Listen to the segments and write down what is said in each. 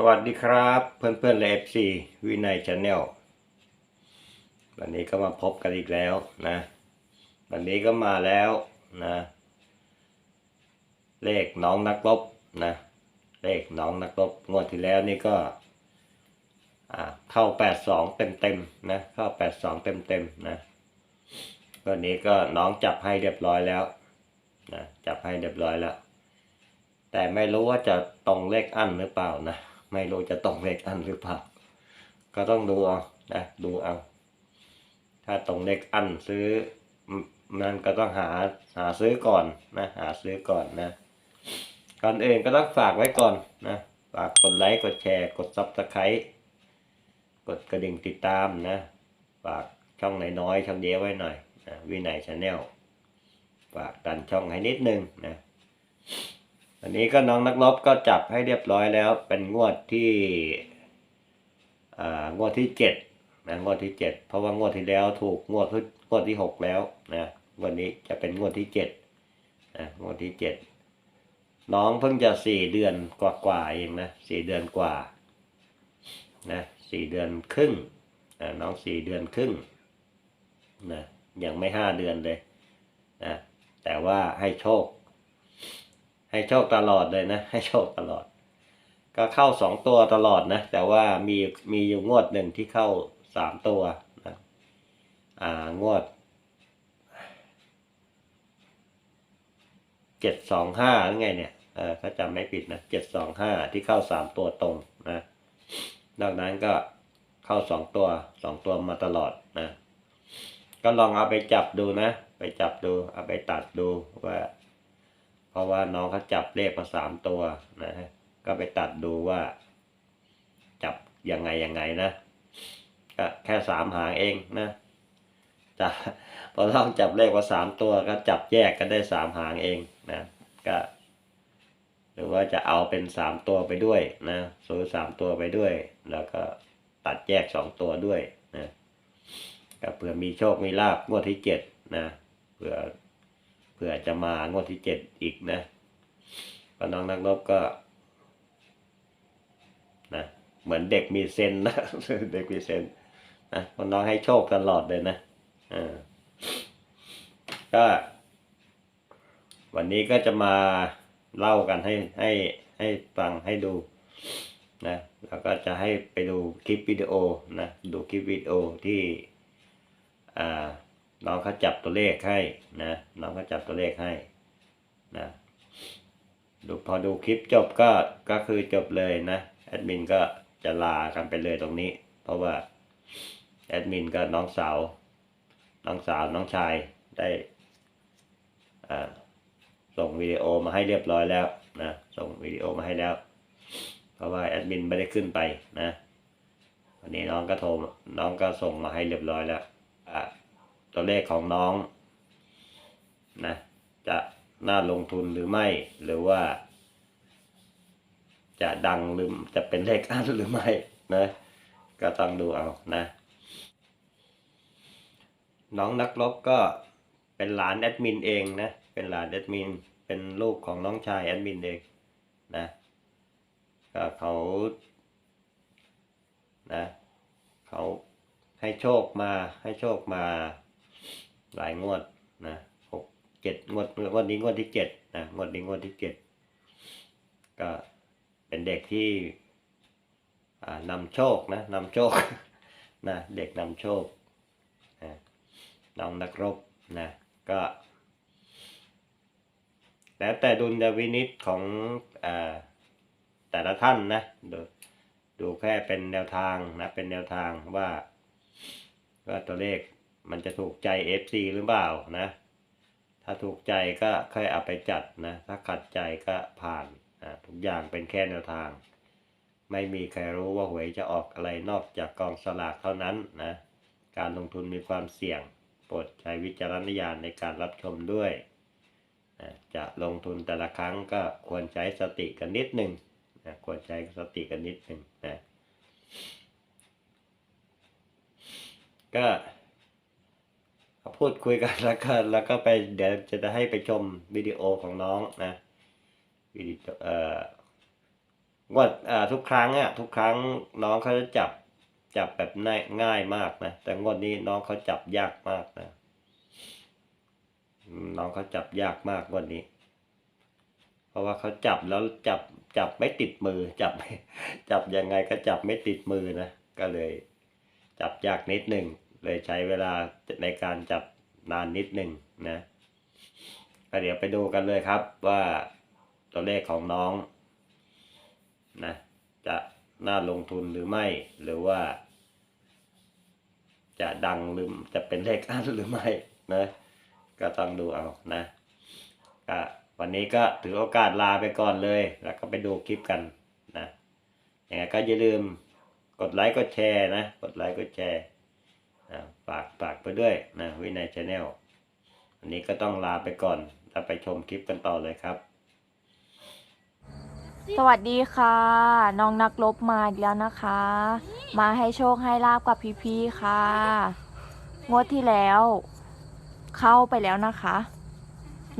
สวัสดีครับเพื่อนเพื่อนเลฟซีวินัยชาแนลวันนี้ก็มาพบกันอีกแล้วนะ วันนี้ก็มาแล้วนะ เลขน้องนักรบนะ เลขน้องนักรบงวดที่แล้วนี่ก็เข้าแปดสองเต็มเต็มนะเข้าแปดสองเต็มเต็มนะวันนี้ก็น้องจับให้เรียบร้อยแล้วนะจับให้เรียบร้อยแล้ว แต่ไม่รู้ว่าจะตรงเลขอันหรือเปล่านะ ไม่รู้จะตรงเลขอันหรือเปล่า ก็ต้องดูเอานะดูเอา ถ้าตรงเลขอันซื้อมมันก็ต้องหาหาซื้อก่อนนะ หาซื้อก่อนนะก่อนอื่นก็ต้องฝากไว้ก่อนนะฝากกดไลค์กดแชร์ กดซับสไครต์กดกระดิ่งติดตามนะ ฝากช่องไหนน้อยๆช่องเดียวไว้หน่อยนะวินัยชาแนลฝากดันช่องให้นิดนึงนะ อันนี้ก็น้องนักรบก็จับให้เรียบร้อยแล้ว เป็นงวดที่อ่างวดที่เจ็ดนะงวดที่เจ็ดเพราะว่างวดที่แล้วถูกงวดที่งวดที่หกแล้วนะวันนี้จะเป็นงวดที่เจ็ดนะงวดที่เจ็ดน้องเพิ่งจะสี่เดือนกว่าๆเองนะสี่เดือนกว่านะสี่เดือนครึ่งนะน้องสี่เดือนครึ่งนะยังไม่ห้าเดือนเลยนะแต่ว่าให้โชค ให้โชคตลอดเลยนะ ให้โชคตลอด ก็เข้าสองตัวตลอดนะ แต่ว่ามีมีอยู่งวดหนึ่งที่เข้าสามตัวนะอ่างวดเจ็ดสองห้าไงเนี่ย เออถ้าจำไม่ผิดนะเจ็ดสองห้าที่เข้าสามตัวตรงนะ นอกนั้นก็เข้าสองตัวสองตัวมาตลอดนะ ก็ลองเอาไปจับดูนะ ไปจับดู เอาไปตัดดูว่า ราะว่าน้องเขาจับเลขมาสามตัวนะฮะก็ไปตัดดูว่า จับยังไงยังไงนะก็แค่สามหางเองนะจะพอต้องจับเลขมาสามตัวก็จับแยกกันได้สามหางเองนะก็ หรือว่าจะเอาเป็นสามตัวไปด้วยนะซื้อสามตัวไปด้วย แล้วก็ตัดแยกสองตัวด้วยนะก็เผื่อมีโชคมีลาบงวดที่เจ็ดนะเผื่อ เผื่อจะมางวดที่เจ็ดอีกนะก็น้องนักรบก็นะเหมือนเด็กมีเซนนะเด็กมีเซนนะคนน้องให้โชคตลอดเลยนะอ่าก็วันนี้ก็จะมาเล่ากันให้ให้ให้ฟังให้ดูนะแล้วก็จะให้ไปดูคลิปวิดีโอนะดูคลิปวิดีโอที่อ่า น้องเขาจับตัวเลขให้นะน้องเขาจับตัวเลขให้นะดูพอดูคลิปจบก็ก็คือจบเลยนะแอดมินก็จะลากันไปเลยตรงนี้ เพราะว่าแอดมินก็น้องสาวน้องสาวน้องชายได้อ่าส่งวิดีโอมาให้เรียบร้อยแล้วนะส่งวิดีโอมาให้แล้ว เพราะว่าแอดมินไม่ได้ขึ้นไปนะวันนี้น้องก็โทรน้องก็ส่งมาให้เรียบร้อยแล้ว ตัวเลขของน้องนะจะน่าลงทุนหรือไม่ หรือว่า จะดังหรือจะเป็นเลขอันหรือไม่นะก็ต้องดูเอานะ น้องนักรบก็เป็นหลานแอดมินเองนะ เป็นหลานแอดมิน เป็นลูกของน้องชายแอดมินเองนะก็เขานะเขาให้โชคมาให้โชคมา หลายงวดนะหกเจ็ดงวดงวดนี้งวดที่เจ็ดนะงวดนี้งวดที่เจ็ดก็เป็นเด็กที่อ่านำโชคนะนำโชคนะเด็กนำโชคนะน้องนักรบนะก็ แล้วแต่ดุลยวินิจของอแต่ละท่านนะดูดูแค่เป็นแนวทางนะเป็นแนวทางว่าว่าตัวเลข มันจะถูกใจ FC หรือเปล่านะ ถ้าถูกใจก็ค่อยเอาไปจัดนะ ถ้าขัดใจก็ผ่านนะทุกอย่างเป็นแค่แนวทาง ไม่มีใครรู้ว่าหวยจะออกอะไรนอกจากกองสลากเท่านั้นนะ การลงทุนมีความเสี่ยง โปรดใช้วิจารณญาณในการรับชมด้วยนะจะลงทุนแต่ละครั้งก็ควรใช้สติกันนิดหนึ่งนะควรใช้สติกันนิดหนึ่งนะก็ พูดคุยกันแล้วก็แล้วก็ไปเดี๋ยวจะให้ไปชมวิดีโอของน้องนะวิดีโอเอ่องวดอ่าทุกครั้งอะทุกครั้งน้องเขาจะจับจับแบบง่ายง่ายมากนะแต่งวดนี้น้องเขาจับยากมากนะน้องเขาจับยากมากงวดนี้ เพราะว่าเขาจับแล้วจับจับไม่ติดมือ จับจับยังไงก็จับไม่ติดมือนะก็เลย จับยากนิดหนึ่ง เลยใช้เวลาในการจับนานนิดหนึ่งนะก็เดี๋ยวไปดูกันเลยครับว่าตัวเลขของน้องนะจะน่าลงทุนหรือไม่หรือว่า จะดังหรือจะเป็นเลขอันหรือไม่นะก็ต้องดูเอานะก็วันนี้ก็ถือโอกาสลาไปก่อนเลย แล้วก็ไปดูคลิปกันนะยังไงก็อย่าลืมกดไลค์กดแชร์นะ กดไลค์กดแชร์ นะฝากฝากไปด้วยนะวินัยชาแนลวันนี้ก็ต้องลาไปก่อนแล้วไปชมคลิปกันต่อเลยครับ สวัสดีค่ะ น้องนักลบมาอีกแล้วนะคะ มาให้โชคให้ลาบกับพี่ๆค่ะ งวดที่แล้ว เข้าไปแล้วนะคะ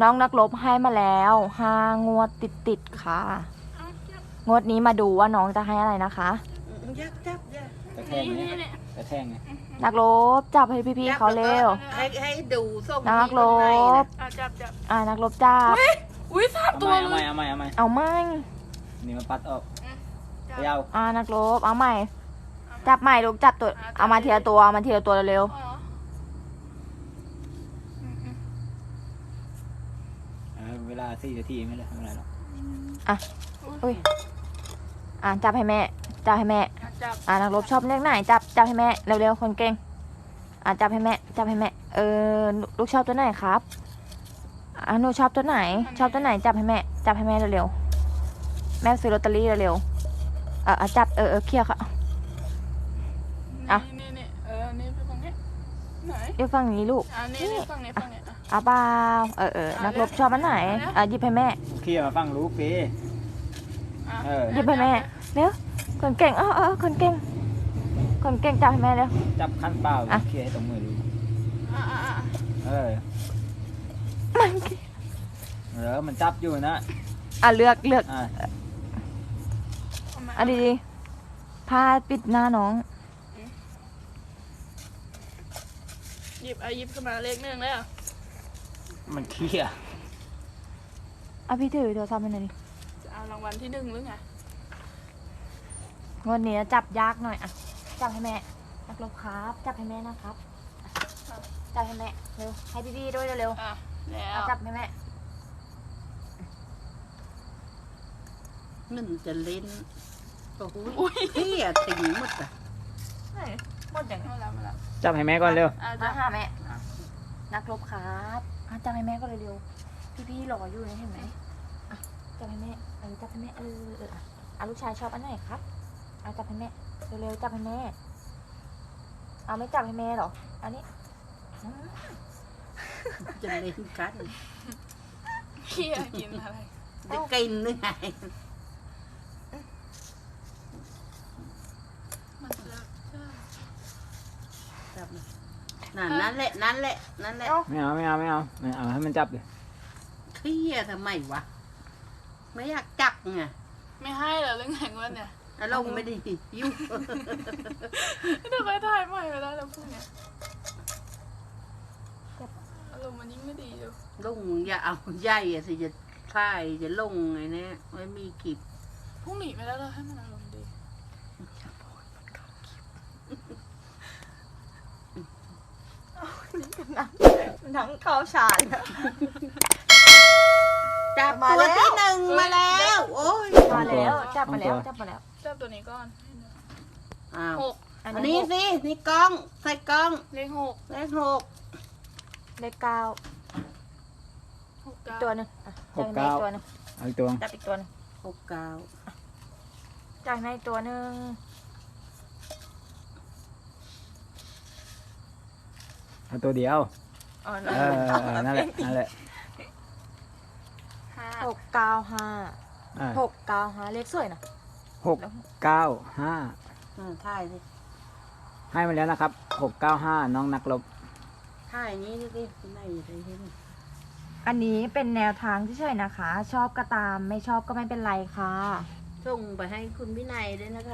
น้องนักลบให้มาแล้วห้างวดติดๆค่ะ งวดนี้มาดูว่าน้องจะให้อะไรนะคะ ยับยับยับกระแทงไงกระแทงไง นักลบจับให้พี่ๆเขาเร็ว ให้ให้ดูส่งนักลที่บข้างในน่ะอะจับจับอ่านักลบจับ อุ้ยสามเอาตัวใหม่เลเอาใหม่ยเอาใหม่เอาใหม่เอาไม่นี่มันปัดออกจับ ยาวอ่านักลบเอาใหม่ จับใหม่ลูกจับตัวเอามาทีละตัวเอามาทีละตัวเร็วอ๋ออืมอืมเออเวลาสี่นาทีไม่เลยไม่เป็นไรหรอกๆอุ้ย อ่าจับให้แม่ จับให้แม่ อะ จับอ่านักรบชอบเลขไหนจับจับให้แม่เร็วๆคนเก่งอ่าจับให้แม่จับให้แม่เออลูกชอบตัวไหนครับอ่าหนูชอบตัวไหน ชอบตัวไหนจับให้แม่จับให้แม่เร็วๆแม่ซื้อลอตเตอรี่เร็วๆเอออะจับเออเออเคลียร์ค่ะอะนี่นี่นี่เออนี่ไปฝั่งนี้ไหนเดี๋ยวฟังนี้ลูกอะนี่นี่ฝั่งนี้ฝั่งนี้อะเอาเปล่าเออเออนักรบชอบอันไหนอะหยิบให้แม่เคลียร์มาฟังลูกปีอะเออหยิบให้แม่เร็ว คนเก่งเออเออคนเก่ง คนเก่งจับให้แม่เร็ว จับขั้นเปล่าอะ เคลียร์ให้ตรงมือดูอะอะอะเออมันเออมันจับอยู่นะอะเลือกเลือกอะเอามาอะดีๆผ้าปิดหน้าน้อง หยิบเอาหยิบขึ้นมาเลขหนึ่งแล้วมันเคลียร์อะพี่ถือโทรศัพท์ให้หน่อยดิจะเอารางวัลที่หนึ่งหรือไง งวันนี้จับยากหน่อยอะจับให้แม่นักลบครับ จับให้แม่นะครับอะจับให้แม่เร็วให้พี่ๆด้วยเร็วอะแล้ๆวเอาจับให้แม่มันจะเล่นโอ้โหเที่ยติ่งหมดอะหมดอย่างมาแล้วมาแล้วจับให้แม่ก่อนเร็ว อะมาจับหาแม่ นักลบครับอะจับให้แม่ก็เร็วๆพี่ๆรออยู่นะเห็นไหมอะจับให้แม่เออจับให้แม่เออเอออะอะลูกชายชอบอันไหนครับ อะจับให้แม่เร็วๆจับให้แม่ เอาไม่จับให้แม่เหรอ อันนี้อืมจะเล่นกันเคี่ยกินอะไรจะกินหรือไงมันจะจะจับมานั่นนั่นแหละนั่นแหละนั่นแหละเอ้าไม่เอาไม่เอาไม่เอาไม่เอาให้มันจับเลยเที่ยทำไมวะไม่อยากจับไงไม่ให้เหรอเรื่องไงวะเนี่ย อารมณ์ไม่ดียุ่งเดี๋ยวไปถ่ายใหม่ไปแล้วแล้วพวกเนี้ยอารมณ์มันยิ่งไม่ดีอยู่ลุงอย่าเอาใหญ่อะสิจะท่ายจะลงไงเนี่ยไม่มีคลิปพรุ่งนี้ไปแล้วเราให้มันอารมณ์ดีหนังเข้าฉานจับมาตัวแล้วที่หนึ่งมาแล้ว โอ้ยมาแล้ว จับมาแล้ว จับมาแล้วจับ ตัวนี้ก่อนอ้าวหกอันอันนี้นี้สินี่กล้องใส่กล้องเลขหกเลขหกเลขเก้าหกอีเก้ากตัวหนึงอะจับให้แม่อีกตัวหนึงเอาอีกตัว จับอีกตัวหนึงหกเก้าจับให้แม่อีกตัวหนึงเอาตัวเดียว อ๋อเออเออเออนั่นแหละ นั่นแหละห้าหกเก้าห้าอะหกเก้าห้าเลขสวยนะ หกเก้าห้าอืมถ่ายสิให้มาแล้วนะครับหกเก้าห้าน้องนักรบถ่ายนี้สิไม่ได้เห็นอันนี้เป็นแนวทางที่เฉยนะคะ ชอบก็ตามไม่ชอบก็ไม่เป็นไรค่ะโชส่งไปให้คุณวินัยด้วยนะคะ